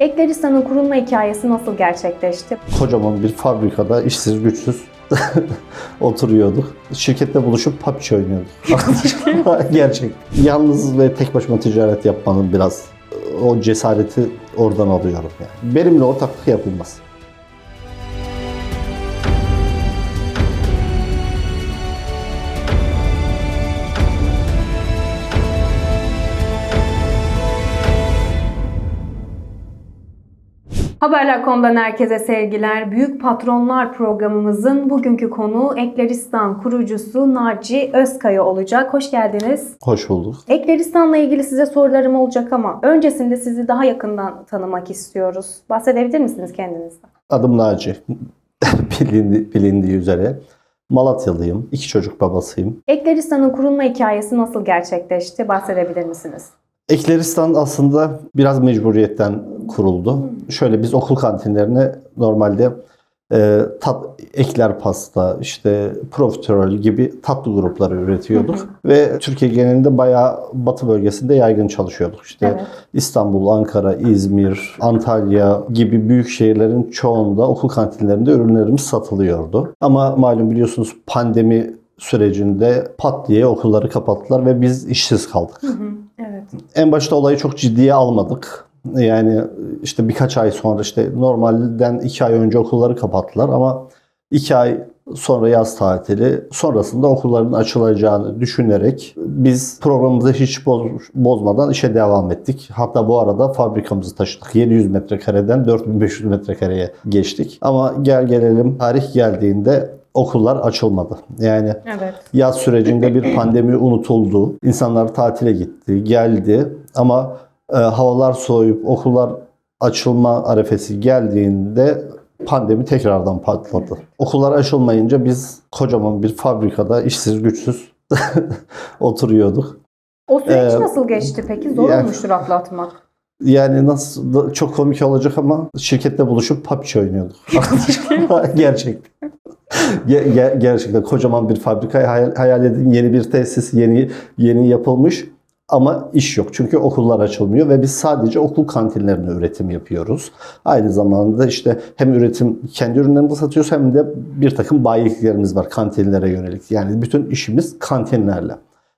Ekleristan'ın kurulma hikayesi nasıl gerçekleşti? Kocaman bir fabrikada işsiz güçsüz oturuyorduk. Şirkette buluşup PUBG oynuyorduk. Gerçek. Yalnız ve tek başıma ticaret yapmanın biraz o cesareti oradan alıyorum yani. Benimle ortaklık yapılmaz. Haberler.com'dan herkese sevgiler. Büyük Patronlar programımızın bugünkü konuğu Ekleristan kurucusu Naci Özkaya olacak. Hoş geldiniz. Hoş bulduk. Ekleristan'la ilgili size sorularım olacak ama öncesinde sizi daha yakından tanımak istiyoruz. Bahsedebilir misiniz kendinizden? Adım Naci. Bilindi, bilindiği üzere. Malatyalıyım. İki çocuk babasıyım. Ekleristan'ın kurulma hikayesi nasıl gerçekleşti? Bahsedebilir misiniz? Ekleristan aslında biraz mecburiyetten kuruldu. Şöyle biz okul kantinlerine normalde e, tat, ekler pasta, işte profiterol gibi tatlı grupları üretiyorduk. Ve Türkiye genelinde bayağı batı bölgesinde yaygın çalışıyorduk. İşte Evet. İstanbul, Ankara, İzmir, Antalya gibi büyük şehirlerin çoğunda okul kantinlerinde ürünlerimiz satılıyordu. Ama malum biliyorsunuz pandemi sürecinde pat diye okulları kapattılar ve biz işsiz kaldık. Evet. En başta olayı çok ciddiye almadık. Yani işte birkaç ay sonra işte normalden iki ay önce okulları kapattılar ama iki ay sonra yaz tatili sonrasında okulların açılacağını düşünerek biz programımızı hiç boz- bozmadan işe devam ettik. Hatta bu arada fabrikamızı taşıdık. 700 metrekareden 4500 metrekareye geçtik. Ama gel gelelim tarih geldiğinde okullar açılmadı. Yani Evet. Yaz sürecinde bir pandemi unutuldu. İnsanlar tatile gitti, geldi ama e, havalar soğuyup okullar açılma arefesi geldiğinde pandemi tekrardan patladı. Okullar açılmayınca biz kocaman bir fabrikada işsiz güçsüz oturuyorduk. O süreç Ee, nasıl geçti peki? Zor yani- olmuştur atlatmak. Yani nasıl çok komik olacak ama şirkette buluşup PUBG oynuyorduk. gerçekten. Ge- ge- gerçekten kocaman bir fabrika hayal, hayal edin yeni bir tesis yeni yeni yapılmış ama iş yok. Çünkü okullar açılmıyor ve biz sadece okul kantinlerine üretim yapıyoruz. Aynı zamanda işte hem üretim kendi ürünlerimizi satıyoruz hem de bir takım bayiliklerimiz var kantinlere yönelik. Yani bütün işimiz kantinlerle.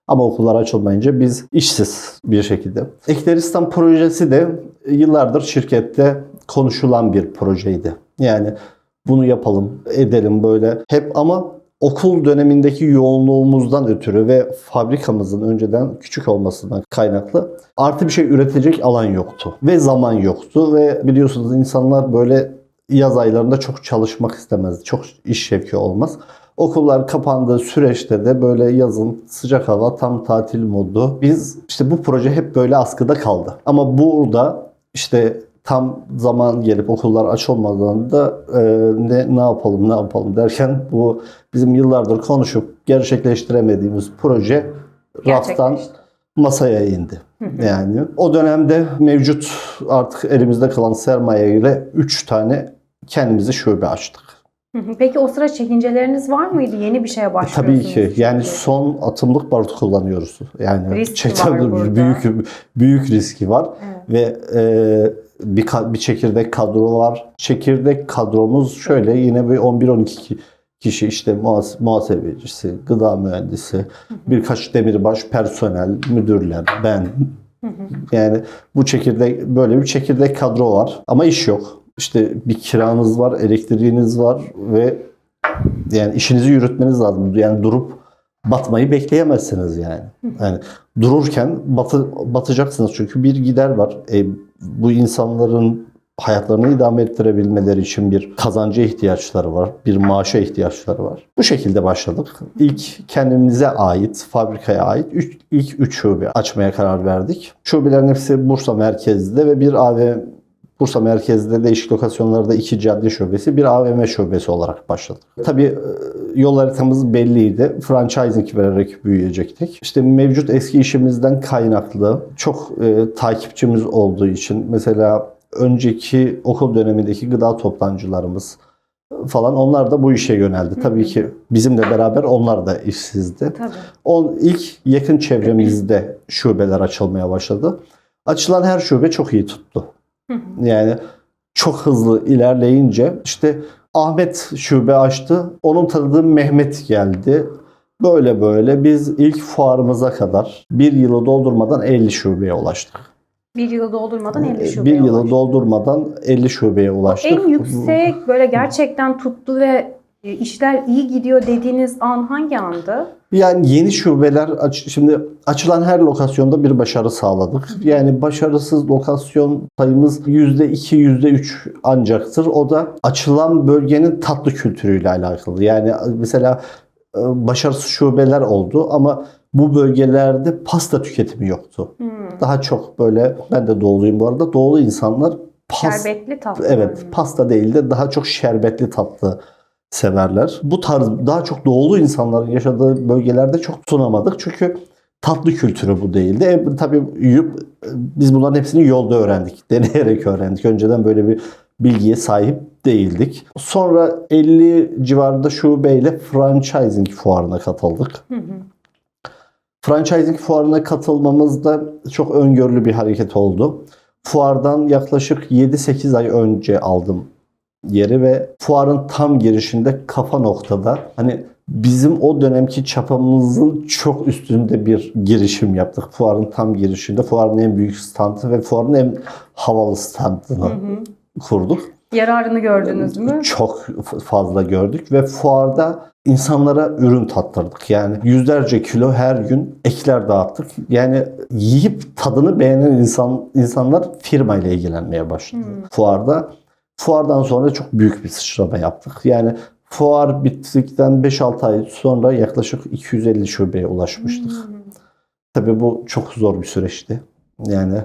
Ama okullar açılmayınca biz işsiz bir şekilde. Ekleristan projesi de yıllardır şirkette konuşulan bir projeydi. Yani bunu yapalım, edelim böyle hep ama okul dönemindeki yoğunluğumuzdan ötürü ve fabrikamızın önceden küçük olmasından kaynaklı artı bir şey üretecek alan yoktu ve zaman yoktu ve biliyorsunuz insanlar böyle yaz aylarında çok çalışmak istemez. Çok iş şevki olmaz. Okullar kapandığı süreçte de böyle yazın sıcak hava tam tatil modu. Biz işte bu proje hep böyle askıda kaldı. Ama burada işte tam zaman gelip okullar açılmadığında e, ne ne yapalım ne yapalım derken bu bizim yıllardır konuşup gerçekleştiremediğimiz proje raftan masaya indi. Yani o dönemde mevcut artık elimizde kalan sermaye ile 3 tane kendimizi şube açtık. Peki o sıra çekinceleriniz var mıydı? Yeni bir şeye E, başlıyorsunuz. Tabii ki. Yani son atımlık barut kullanıyoruz. Yani Riski gerçekten var burada. büyük büyük riski var Evet. ve e, bir bir çekirdek kadro var. Çekirdek kadromuz şöyle yine bir 11-12 ki- kişi işte muhas- muhasebecisi, gıda mühendisi, birkaç demirbaş personel, müdürler, ben. Yani bu çekirdek böyle bir çekirdek kadro var ama iş yok. İşte bir kiranız var, elektriğiniz var ve yani işinizi yürütmeniz lazım. Yani durup batmayı bekleyemezsiniz yani. Yani dururken batı, batacaksınız çünkü bir gider var. E, bu insanların hayatlarını idame ettirebilmeleri için bir kazancı ihtiyaçları var, bir maaşa ihtiyaçları var. Bu şekilde başladık. İlk kendimize ait, fabrikaya ait üç, ilk 3 şube açmaya karar verdik. Şubelerin hepsi Bursa merkezde ve bir AVM Bursa merkezde değişik lokasyonlarda iki cadde şubesi, bir AVM şubesi olarak başladık. Tabii e, yol haritamız belliydi. Franchising vererek büyüyecektik. İşte mevcut eski işimizden kaynaklı çok e, takipçimiz olduğu için mesela önceki okul dönemindeki gıda toptancılarımız falan onlar da bu işe yöneldi. Tabii ki bizimle beraber onlar da işsizdi. Tabii. On, ilk yakın çevremizde şubeler açılmaya başladı. Açılan her şube çok iyi tuttu. Yani çok hızlı ilerleyince işte Ahmet şube açtı. Onun tanıdığı Mehmet geldi. Böyle böyle biz ilk fuarımıza kadar bir yılı doldurmadan 50 şubeye ulaştık. Bir yılı doldurmadan 50 bir şubeye yılı ulaştı. doldurmadan 50 şubeye ulaştık. En yüksek böyle gerçekten tuttu ve e, işler iyi gidiyor dediğiniz an hangi andı? Yani yeni şubeler aç- şimdi açılan her lokasyonda bir başarı sağladık. Yani başarısız lokasyon sayımız %2 %3 ancaktır. O da açılan bölgenin tatlı kültürüyle alakalı. Yani mesela e, başarısız şubeler oldu ama bu bölgelerde pasta tüketimi yoktu. Hmm. Daha çok böyle ben de doğuluyum bu arada. Doğulu insanlar pas, Şerbetli tatlı. Evet, pasta değil de daha çok şerbetli tatlı severler. Bu tarz daha çok doğulu insanların yaşadığı bölgelerde çok sunamadık. Çünkü tatlı kültürü bu değildi. E, tabii yiyip, e, biz bunların hepsini yolda öğrendik. Deneyerek öğrendik. Önceden böyle bir bilgiye sahip değildik. Sonra 50 civarında şubeyle franchising fuarına katıldık. Hı hı. Franchising fuarına katılmamız da çok öngörülü bir hareket oldu. Fuardan yaklaşık 7-8 ay önce aldım yeri ve fuarın tam girişinde kafa noktada hani bizim o dönemki çapamızın çok üstünde bir girişim yaptık. Fuarın tam girişinde fuarın en büyük standı ve fuarın en havalı standını Hı hı. kurduk Yararını gördünüz mü? çok fazla gördük ve fuarda insanlara ürün tattırdık. Yani yüzlerce kilo her gün ekler dağıttık. Yani yiyip tadını beğenen insan insanlar firma ile ilgilenmeye başladı Hmm. fuarda. Fuardan sonra çok büyük bir sıçrama yaptık. Yani fuar bittikten 5-6 ay sonra yaklaşık 250 şubeye ulaşmıştık. Hmm. Tabii bu çok zor bir süreçti. Yani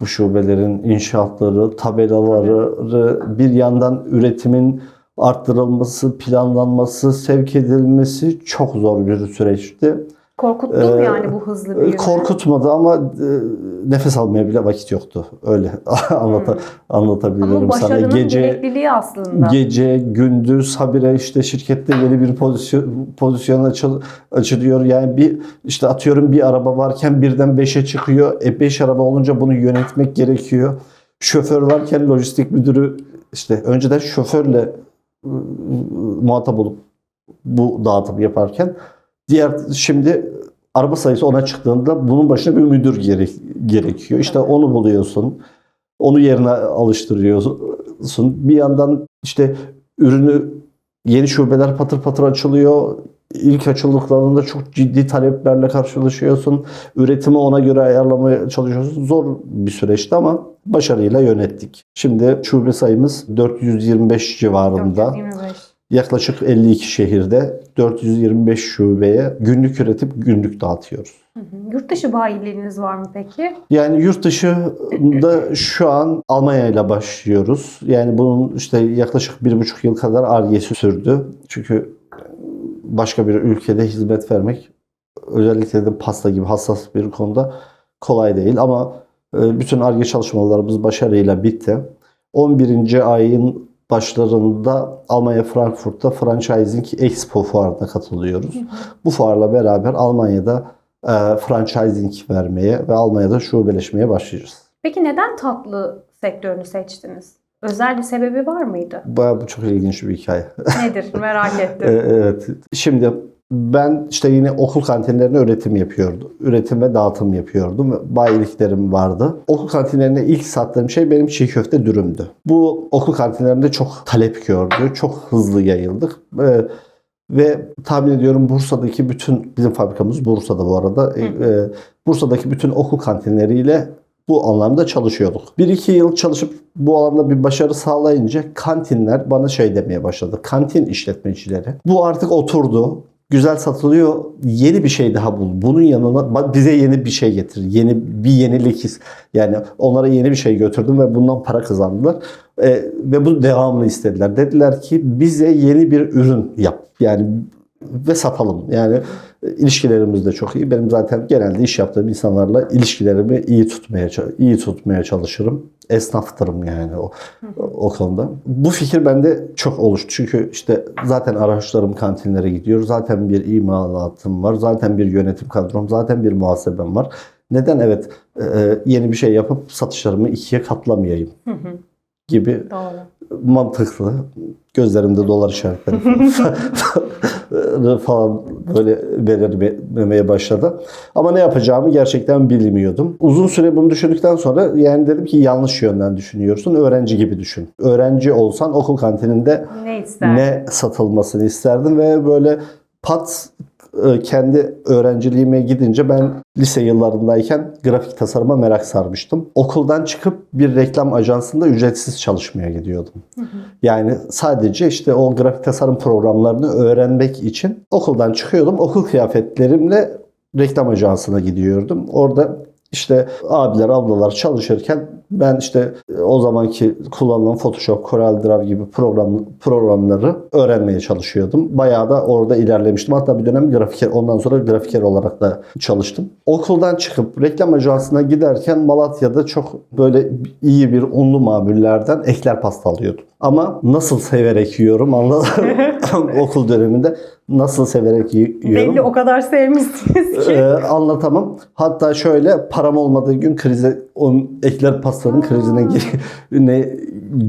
bu şubelerin inşaatları, tabelaları, bir yandan üretimin arttırılması, planlanması, sevk edilmesi çok zor bir süreçti. Korkuttu mu Ee, yani bu hızlı büyüme? Korkutmadı ama e, nefes almaya bile vakit yoktu. Öyle anlata, Hmm. anlatabilirim Ama sana. Gece aslında. Gece, gündüz habire işte şirkette yeni bir pozisyon pozisyon açıl, açılıyor. Yani bir işte atıyorum bir araba varken birden 5'e çıkıyor. E 5 araba olunca bunu yönetmek gerekiyor. Şoför varken lojistik müdürü işte önceden şoförle ıı, muhatap olup bu dağıtım yaparken diğer şimdi araba sayısı ona çıktığında bunun başına bir müdür gere- gerekiyor. İşte Evet. onu buluyorsun. Onu yerine alıştırıyorsun. Bir yandan işte ürünü yeni şubeler patır patır açılıyor. İlk açıldıklarında çok ciddi taleplerle karşılaşıyorsun. Üretimi ona göre ayarlamaya çalışıyorsun. Zor bir süreçti ama başarıyla yönettik. Şimdi şube sayımız 425 civarında. 425. Yaklaşık 52 şehirde 425 şubeye günlük üretip günlük dağıtıyoruz. Hı hı. Yurt dışı bayiliğiniz var mı peki? Yani yurt dışında şu an Almanya ile başlıyoruz. Yani bunun işte yaklaşık bir buçuk yıl kadar argesi sürdü. Çünkü başka bir ülkede hizmet vermek özellikle de pasta gibi hassas bir konuda kolay değil. Ama e, bütün arge çalışmalarımız başarıyla bitti. 11. ayın başlarında Almanya Frankfurt'ta Franchising Expo fuarına katılıyoruz. Bu fuarla beraber Almanya'da e, franchising vermeye ve Almanya'da şubeleşmeye başlayacağız. Peki neden tatlı sektörünü seçtiniz? Özel bir sebebi var mıydı? Bu, bu çok ilginç bir hikaye. Nedir? Merak E, ettim. evet. Şimdi ben işte yine okul kantinlerine üretim yapıyordum. Üretim ve dağıtım yapıyordum. Bayiliklerim vardı. Okul kantinlerine ilk sattığım şey benim çiğ köfte dürümdü. Bu okul kantinlerinde çok talep gördü. Çok hızlı yayıldık. E, ve tahmin ediyorum Bursa'daki bütün bizim fabrikamız Bursa'da bu arada. E, e, Bursa'daki bütün okul kantinleriyle bu anlamda çalışıyorduk. Bir iki yıl çalışıp bu alanda bir başarı sağlayınca kantinler bana şey demeye başladı. Kantin işletmecileri. Bu artık oturdu. Güzel satılıyor. Yeni bir şey daha bul. Bunun yanına bize yeni bir şey getir. Yeni bir yenilik his. Yani onlara yeni bir şey götürdüm ve bundan para kazandılar. E, ve bu devamlı istediler. Dediler ki bize yeni bir ürün yap. Yani ve satalım. Yani e, ilişkilerimiz de çok iyi. Benim zaten genelde iş yaptığım insanlarla ilişkilerimi iyi tutmaya iyi tutmaya çalışırım. Esnaftırım yani o o konuda. Bu fikir bende çok oluştu. Çünkü işte zaten araçlarım kantinlere gidiyor. Zaten bir imalatım var. Zaten bir yönetim kadrom. Zaten bir muhasebem var. Neden evet e, yeni bir şey yapıp satışlarımı ikiye katlamayayım Hı hı, gibi Doğru. mantıklı. Gözlerimde dolar işaretleri falan böyle belirmeye başladı. Ama ne yapacağımı gerçekten bilmiyordum. Uzun süre bunu düşündükten sonra yani dedim ki yanlış yönden düşünüyorsun. Öğrenci gibi düşün. Öğrenci olsan okul kantininde Ne ister? ne satılmasını isterdim ve böyle pat e, kendi öğrenciliğime gidince ben lise yıllarındayken grafik tasarıma merak sarmıştım. Okuldan çıkıp bir reklam ajansında ücretsiz çalışmaya gidiyordum. Yani sadece işte o grafik tasarım programlarını öğrenmek için okuldan çıkıyordum. Okul kıyafetlerimle reklam ajansına gidiyordum. Orada işte abiler, ablalar çalışırken ben işte o zamanki kullanılan Photoshop, Corel Draw gibi program programları öğrenmeye çalışıyordum. Bayağı da orada ilerlemiştim. Hatta bir dönem grafiker, ondan sonra grafiker olarak da çalıştım. Okuldan çıkıp reklam ajansına giderken Malatya'da çok böyle iyi bir unlu mamullerden ekler pasta alıyordum. Ama nasıl severek yiyorum anladın Okul döneminde nasıl severek yiyorum. Belli o kadar sevmişsiniz ki. Ee, anlatamam. Hatta şöyle param olmadığı gün krize onun ekler pastanın krizine gir- ne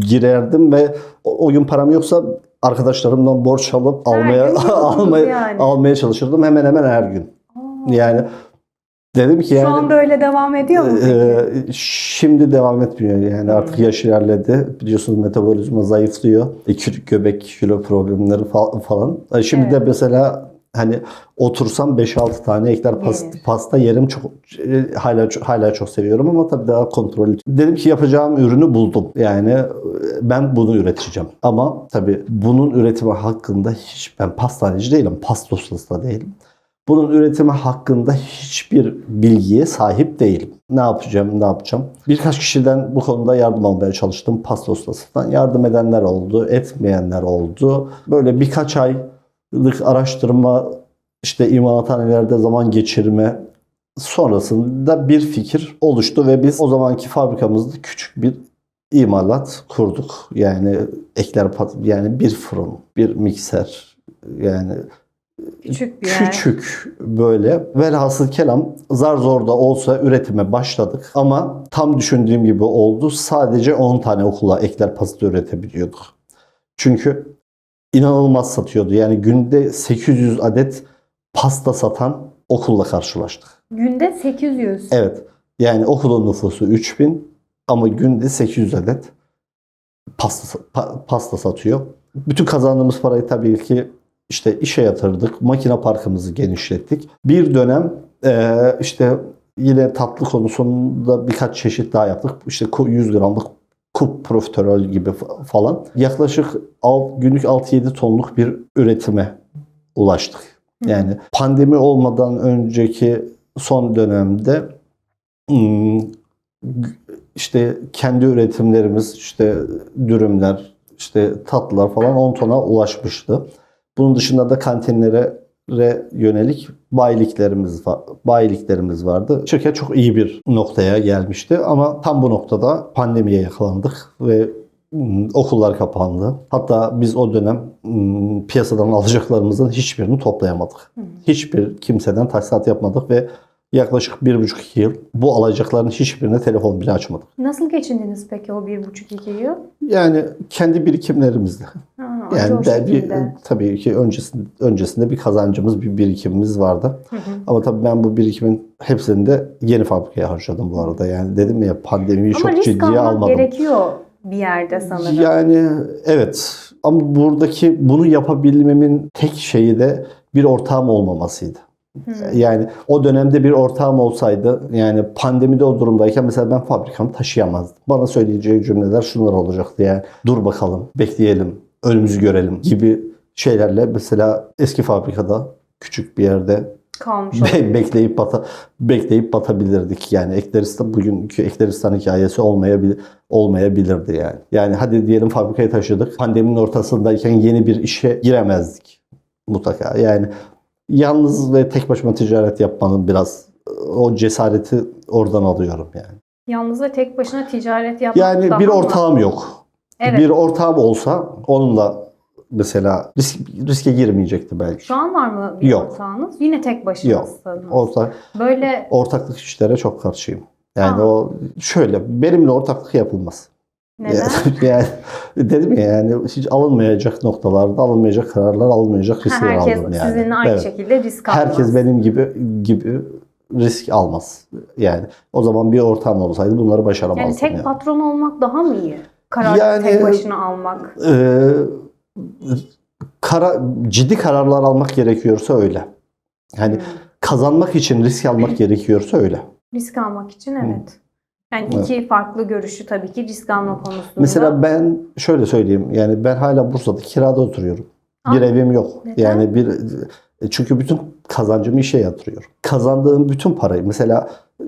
girerdim ve o, o gün param yoksa arkadaşlarımdan borç alıp almaya almaya yani. almaya çalışırdım hemen hemen her gün. Aa, Yani dedim ki Şu yani anda öyle devam ediyor mu peki? ee, şimdi devam etmiyor yani artık yaş ilerledi. Biliyorsunuz metabolizma zayıflıyor. E, göbek kilo problemleri fa- falan. E, Şimdi de Evet. mesela hani otursam 5-6 tane ekler pasta, Yenir. pasta yerim çok e, hala hala çok seviyorum ama tabii daha kontrollü. Dedim ki yapacağım ürünü buldum. Yani e, ben bunu üreteceğim. Ama tabii bunun üretimi hakkında hiç ben pastaneci değilim, pasta ustası da değilim. Bunun üretimi hakkında hiçbir bilgiye sahip değilim. Ne yapacağım, ne yapacağım? Birkaç kişiden bu konuda yardım almaya çalıştım. Pasta ustasından yardım edenler oldu, etmeyenler oldu. Böyle birkaç aylık araştırma, işte imalathanelerde zaman geçirme sonrasında bir fikir oluştu ve biz o zamanki fabrikamızda küçük bir imalat kurduk. Yani ekler yani bir fırın, bir mikser, yani Küçük bir yer. küçük böyle velhasıl kelam zar zor da olsa üretime başladık ama tam düşündüğüm gibi oldu. Sadece 10 tane okula ekler pasta üretebiliyorduk. Çünkü inanılmaz satıyordu. Yani günde 800 adet pasta satan okulla karşılaştık. Günde 800. Evet. Yani okulun nüfusu 3000 ama günde 800 adet pasta, pa- pasta satıyor. Bütün kazandığımız parayı tabii ki işte işe yatırdık. Makine parkımızı genişlettik. Bir dönem eee, işte yine tatlı konusunda birkaç çeşit daha yaptık. İşte ku- 100 gramlık kup profiterol gibi fa- falan. Yaklaşık alt, günlük 6-7 tonluk bir üretime ulaştık. Yani pandemi olmadan önceki son dönemde işte kendi üretimlerimiz işte dürümler işte tatlılar falan 10 tona ulaşmıştı. Bunun dışında da kantinlere re yönelik bayiliklerimiz var, bayiliklerimiz vardı. Şirket çok iyi bir noktaya gelmişti ama tam bu noktada pandemiye yakalandık ve mm, okullar kapandı. Hatta biz o dönem mm, piyasadan alacaklarımızın hiçbirini toplayamadık. Hiçbir kimseden taksat yapmadık ve yaklaşık bir buçuk iki yıl bu alacakların hiçbirine telefon bile açmadık. Nasıl geçindiniz peki o bir buçuk iki yıl? Yani kendi birikimlerimizle. Ha, Yani de bir, tabii ki öncesinde, öncesinde bir kazancımız, bir birikimimiz vardı. Hı hı. Ama tabii ben bu birikimin hepsini de yeni fabrikaya harcadım bu arada. Yani dedim ya pandemiyi Ama çok risk ciddiye almadım. gerekiyor bir yerde sanırım. Yani evet ama buradaki bunu yapabilmemin tek şeyi de bir ortağım olmamasıydı. Hı. Yani o dönemde bir ortağım olsaydı yani pandemide o durumdayken mesela ben fabrikamı taşıyamazdım. Bana söyleyeceği cümleler şunlar olacaktı yani dur bakalım bekleyelim önümüzü görelim gibi şeylerle mesela eski fabrikada küçük bir yerde Kalmış be- bekleyip bata bekleyip batabilirdik. Yani Ekleristan bugünkü Ekleristan hikayesi olmayabilir olmayabilirdi yani. Yani hadi diyelim fabrikayı taşıdık. Pandeminin ortasındayken yeni bir işe giremezdik mutlaka. Yani yalnız ve tek başıma ticaret yapmanın biraz o cesareti oradan alıyorum yani. Yalnız ve tek başına ticaret yapmak Yani bir mı? ortağım yok. Evet. Bir ortağım olsa onunla mesela risk, riske girmeyecekti belki. Şu an var mı bir Yok. ortağınız? Yine tek başınasınız. Orta, Böyle ortaklık işlere çok karşıyım. Yani Aa. o şöyle benimle ortaklık yapılmaz. Neden? yani dedim ya yani hiç alınmayacak noktalarda alınmayacak kararlar alınmayacak Ha, riskler herkes aldım yani. sizinle aynı Evet. şekilde risk almaz. Herkes benim gibi gibi risk almaz. Yani o zaman bir ortağım olsaydı bunları başaramazdım. Yani tek yani. patron olmak daha mı iyi? Kararı Yani- tek başına almak. Ee, kara, ciddi kararlar almak gerekiyorsa öyle. Yani Hmm. kazanmak için risk almak gerekiyorsa öyle. Risk almak için evet. Yani Evet. iki farklı görüşü tabii ki risk alma konusunda. Mesela ben şöyle söyleyeyim. Yani ben hala Bursa'da kirada oturuyorum. Bir Aa, evim yok. neden? Yani bir e, çünkü bütün kazancımı işe yatırıyorum. Kazandığım bütün parayı mesela e,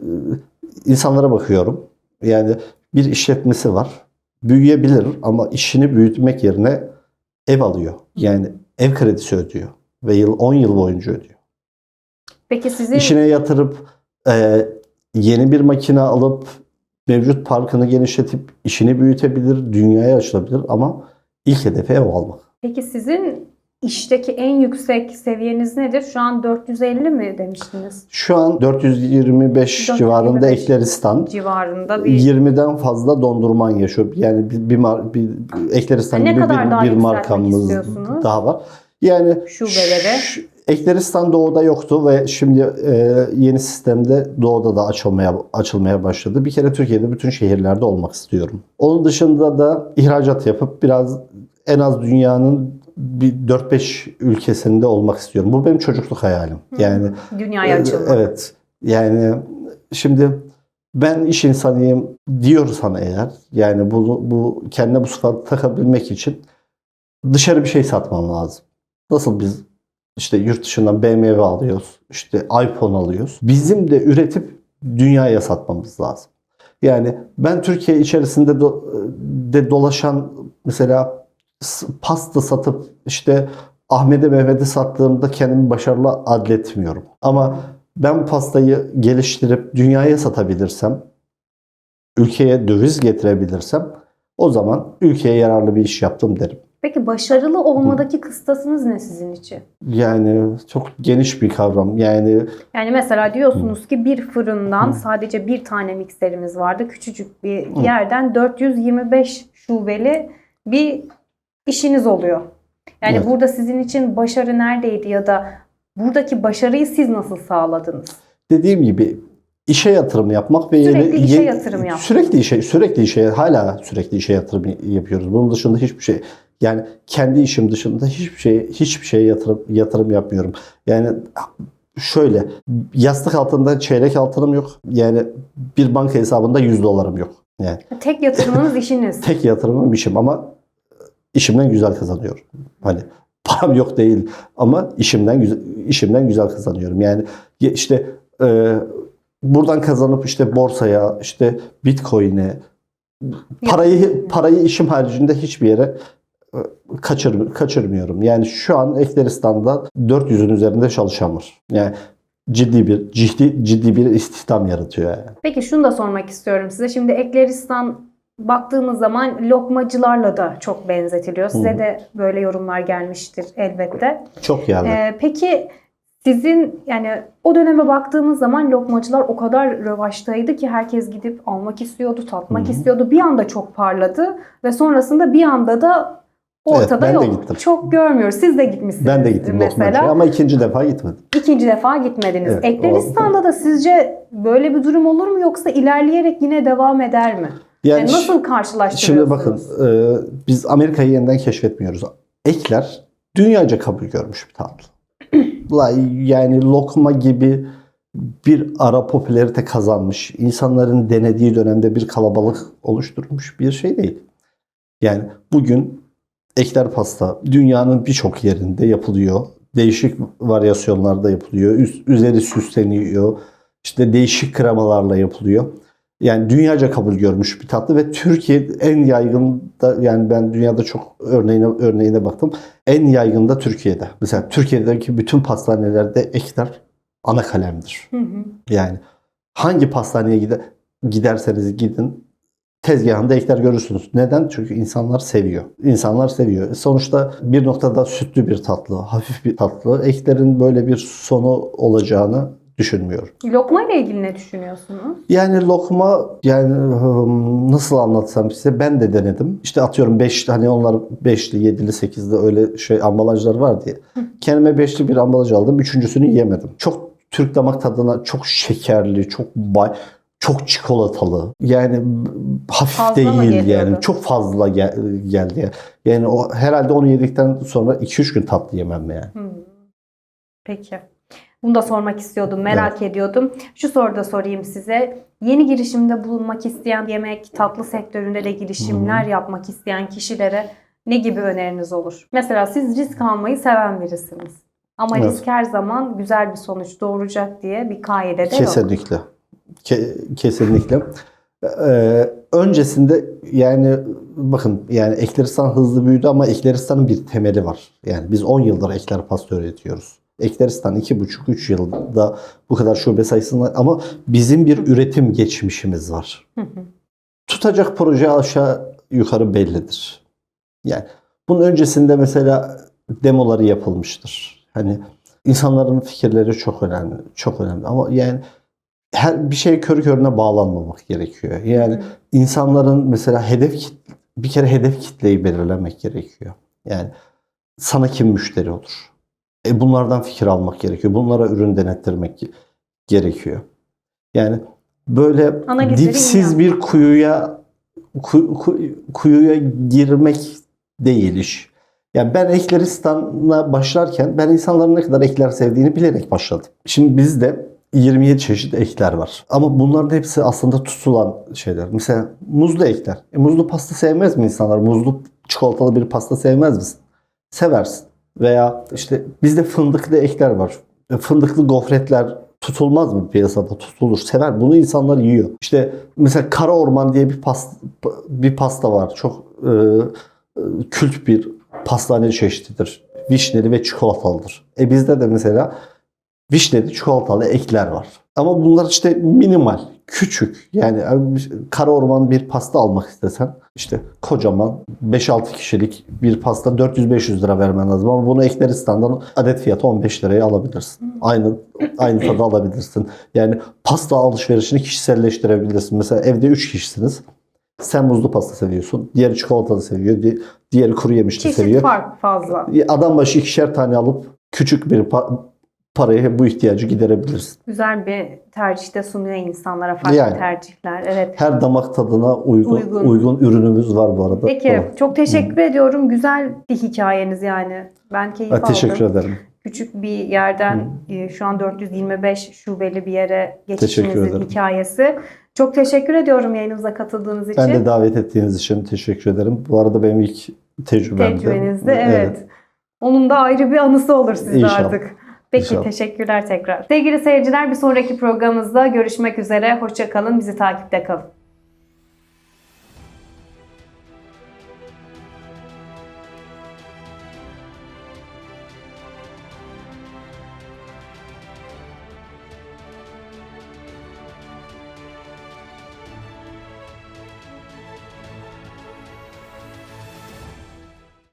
insanlara bakıyorum. Yani bir işletmesi var. Büyüyebilir ama işini büyütmek yerine ev alıyor. Yani ev kredisi ödüyor ve yıl 10 yıl boyunca ödüyor. Peki sizin İşine yatırıp e, yeni bir makine alıp mevcut parkını genişletip işini büyütebilir, dünyaya açılabilir ama ilk hedefi ev almak. peki sizin işteki en yüksek seviyeniz nedir? Şu an 450 mi demiştiniz? Şu an 425 civarında 425 Ekleristan. Civarında bir 20'den fazla dondurman yaşıyor. Yani bir, bir, mar- bir Ekleristan Ne gibi kadar bir, daha bir yükseltmek markamız istiyorsunuz? daha var. Yani şubeleri. Ş- Ekleristan doğuda yoktu ve şimdi e, yeni sistemde doğuda da açılmaya açılmaya başladı. Bir kere Türkiye'de bütün şehirlerde olmak istiyorum. Onun dışında da ihracat yapıp biraz en az dünyanın bir 4-5 ülkesinde olmak istiyorum. Bu benim çocukluk hayalim. Yani Dünyaya e, açılmak. Evet. Yani şimdi ben iş insanıyım diyorsan eğer yani bu, bu kendine bu sıfatı takabilmek için dışarı bir şey satman lazım. Nasıl biz işte yurt dışından BMW alıyoruz, işte iPhone alıyoruz. Bizim de üretip dünyaya satmamız lazım. Yani ben Türkiye içerisinde do- de dolaşan mesela pasta satıp işte Ahmet'e Mehmet'e sattığımda kendimi başarılı adletmiyorum. Ama ben pastayı geliştirip dünyaya satabilirsem, ülkeye döviz getirebilirsem o zaman ülkeye yararlı bir iş yaptım derim. Peki başarılı olmadaki kıstasınız ne sizin için? Yani çok geniş bir kavram. Yani Yani mesela diyorsunuz ki bir fırından sadece bir tane mikserimiz vardı. Küçücük bir yerden 425 şubeli bir işiniz oluyor. Yani Evet. burada sizin için başarı neredeydi ya da buradaki başarıyı siz nasıl sağladınız? dediğim gibi işe yatırım yapmak ve Sürekli işe yeni- yatırım yapmak. Sürekli işe sürekli işe hala sürekli işe yatırım yapıyoruz. Bunun dışında hiçbir şey yani kendi işim dışında hiçbir şey hiçbir şeye yatırım yatırım yapmıyorum. Yani şöyle yastık altında çeyrek altınım yok. Yani bir banka hesabında 100 dolarım yok. Yani Tek yatırımınız işiniz. tek yatırımım işim ama işimden güzel kazanıyorum. Hani param yok değil ama işimden güzel işimden güzel kazanıyorum. Yani ya işte e, buradan kazanıp işte borsaya, işte Bitcoin'e parayı parayı işim haricinde hiçbir yere kaçır, kaçırmıyorum. Yani şu an Ekteristan'da 400'ün üzerinde çalışan var. Yani ciddi bir ciddi ciddi bir istihdam yaratıyor yani. Peki şunu da sormak istiyorum size. Şimdi Ekleristan baktığımız zaman lokmacılarla da çok benzetiliyor. Size hı. de böyle yorumlar gelmiştir elbette. Çok geldi. Ee, peki sizin yani o döneme baktığımız zaman lokmacılar o kadar rövaştaydı ki herkes gidip almak istiyordu, tatmak Hı hı. istiyordu. Bir anda çok parladı ve sonrasında bir anda da ortada Evet, ben de yok. gittim. Çok görmüyoruz. Siz de gitmişsiniz ben de gittim mesela. ama ikinci defa gitmedim. İkinci defa gitmediniz. Evet, Ekleristan'da da sizce böyle bir durum olur mu yoksa ilerleyerek yine devam eder mi? Yani, Yani nasıl Şimdi karşılaştırıyorsunuz? bakın e, biz Amerika'yı yeniden keşfetmiyoruz. Ekler dünyaca kabul görmüş bir tatlı. Yani lokma gibi bir ara popülerite kazanmış, insanların denediği dönemde bir kalabalık oluşturmuş bir şey değil. Yani bugün ekler pasta dünyanın birçok yerinde yapılıyor. Değişik varyasyonlarda yapılıyor. Üst, üzeri süsleniyor. İşte değişik kremalarla yapılıyor. Yani dünyaca kabul görmüş bir tatlı ve Türkiye en yaygın da yani ben dünyada çok örneğine örneğine baktım. En yaygın da Türkiye'de. Mesela Türkiye'deki bütün pastanelerde ekler ana kalemdir. Hı hı. Yani hangi pastaneye gider, giderseniz gidin tezgahında ekler görürsünüz. Neden? Çünkü insanlar seviyor. İnsanlar seviyor. Sonuçta bir noktada sütlü bir tatlı, hafif bir tatlı. Eklerin böyle bir sonu olacağını düşünmüyorum. Lokma ile ilgili ne düşünüyorsunuz? Yani lokma yani nasıl anlatsam size ben de denedim. İşte atıyorum 5 hani onlar 5'li, 7'li, 8'li öyle şey ambalajlar var diye. Kendime 5'li bir ambalaj aldım. Üçüncüsünü yemedim. Çok Türk damak tadına çok şekerli, çok bay, çok çikolatalı. Yani hafif Fazla değil yani. Çok fazla gel- geldi. Yani o herhalde onu yedikten sonra 2-3 gün tatlı yemem yani. Hmm. Peki. Bunu da sormak istiyordum, merak ediyordum. Şu soruda da sorayım size. Yeni girişimde bulunmak isteyen yemek, tatlı sektöründe de girişimler yapmak isteyen kişilere ne gibi öneriniz olur? Mesela siz risk almayı seven birisiniz. Ama Evet. risk her zaman güzel bir sonuç doğuracak diye bir kaide de yok. Kesinlikle. Ke- kesinlikle. Ee, öncesinde yani bakın yani Ekleristan hızlı büyüdü ama Ekleristan'ın bir temeli var. Yani biz 10 yıldır ekler pasta üretiyoruz. Ekleristan 2,5-3 yılda bu kadar şube sayısında ama bizim bir üretim geçmişimiz var. Hı hı. Tutacak proje aşağı yukarı bellidir. Yani bunun öncesinde mesela demoları yapılmıştır. Hani insanların fikirleri çok önemli, çok önemli ama yani her bir şey körü körüne bağlanmamak gerekiyor. Yani Hı. insanların mesela hedef bir kere hedef kitleyi belirlemek gerekiyor. Yani sana kim müşteri olur? E bunlardan fikir almak gerekiyor. Bunlara ürün denettirmek ge- gerekiyor. Yani böyle Analizleri dipsiz bir kuyuya ku- ku- kuyuya girmek değil iş. Yani ben Ekleristan'la başlarken ben insanların ne kadar ekler sevdiğini bilerek başladım. Şimdi bizde 27 çeşit ekler var. Ama bunların hepsi aslında tutulan şeyler. Mesela muzlu ekler. E, muzlu pasta sevmez mi insanlar? Muzlu çikolatalı bir pasta sevmez misin? Seversin. Veya işte bizde fındıklı ekler var. E, Fındıklı gofretler tutulmaz mı piyasada? Tutulur. Sever. Bunu insanlar yiyor. İşte mesela kara orman diye bir pasta, bir pasta var. Çok e, e, kült bir pastane çeşididir. Vişneli ve çikolatalıdır. E bizde de mesela vişneli çikolatalı ekler var. Ama bunlar işte minimal, küçük. Yani kara orman bir pasta almak istesen işte kocaman 5-6 kişilik bir pasta 400-500 lira vermen lazım. Ama bunu Ekleristan'dan adet fiyatı 15 liraya alabilirsin. Aynı aynı tadı alabilirsin. Yani pasta alışverişini kişiselleştirebilirsin. Mesela evde 3 kişisiniz. Sen muzlu pasta seviyorsun. Diğeri çikolatalı seviyor. di- Diğeri kuru yemişli Çeşit seviyor. fark fazla. Adam başı ikişer tane alıp küçük bir parayı bu ihtiyacı giderebilirsin. Güzel bir tercihte sunuyor insanlara farklı Yani. tercihler. Evet. Her damak tadına uygun, Uygun. uygun ürünümüz var bu arada. Peki Tamam. çok teşekkür ediyorum. Güzel bir hikayeniz yani. Ben keyif Ha, aldım. teşekkür ederim. Küçük bir yerden e, şu an 425 şubeli bir yere geçişinizin hikayesi. Çok teşekkür ediyorum yayınımıza katıldığınız için. Ben de davet ettiğiniz için teşekkür ederim. Bu arada benim ilk tecrübemdi. Tecrübenizde evet. Onun da ayrı bir anısı olur sizde İnşallah. artık. Peki İnşallah. teşekkürler tekrar. Sevgili seyirciler bir sonraki programımızda görüşmek üzere. Hoşça kalın. Bizi takipte kalın.